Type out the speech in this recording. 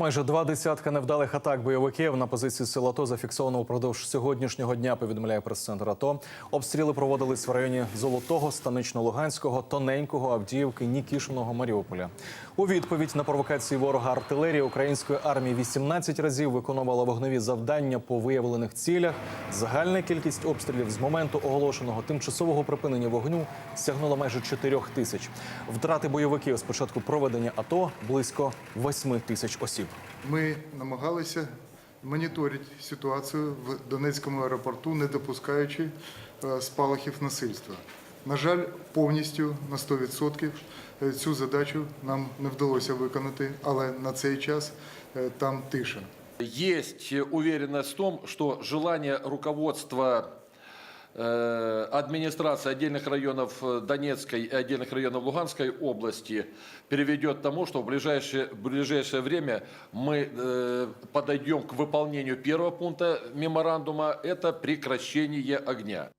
Майже два десятка невдалих атак бойовиків на позиції сил АТО зафіксовано упродовж сьогоднішнього дня. Повідомляє прес-центр АТО. Обстріли проводились в районі Золотого, Станично-Луганського, Тоненького, Авдіївки, Нікішиного, Маріуполя. У відповідь на провокації ворога артилерія української армії 18 разів виконувала вогневі завдання по виявлених цілях. Загальна кількість обстрілів з моменту оголошеного тимчасового припинення вогню сягнула майже 4 тисяч. Втрати бойовиків з початку проведення АТО близько 8 тисяч осіб. Ми намагалися моніторити ситуацію в Донецькому аеропорту, не допускаючи е, спалахів насильства. На жаль, повністю на 100% цю задачу нам не вдалося виконати, але на цей час е, там тиша. Есть уверенность в том, что желание руководства администрации отдельных районов э, Донецкой и отдельных районов Луганской области приведет к тому, что в ближайшее, в ближайшее время мы э, подойдем к выполнению первого пункта меморандума – это прекращение огня.